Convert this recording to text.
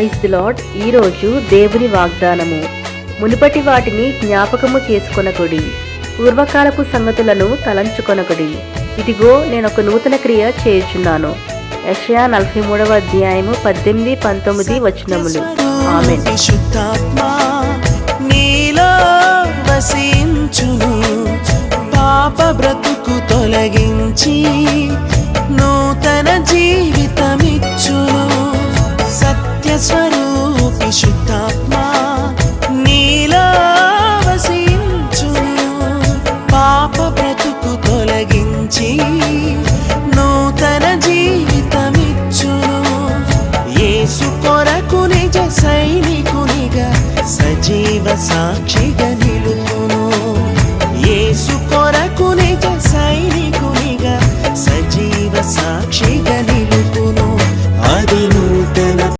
Praise the lord ఈరోజు దేవుని వాగ్దానము. మునుపటి వాటిని జ్ఞాపకము చేసుకొనకుడి. పూర్వకాలపు సంగతులను తలంచుకొనకుడి. ఇదిగో నేను ఒక నూతన క్రియ చేయుచున్నాను. యషయా నలభై మూడవ అధ్యాయము పద్దెనిమిది పంతొమ్మిది వచనములు. ఆమె పాప బ్రతుకు తొలగించి నూతన స్వరూపి శుద్ధాత్మా నీలో పాప బ్రతుకు తొలగించి నూతన జీవితమిచ్చును. యేసు కొరకు నిజ సైనికునిగా సజీవ సాక్షిగా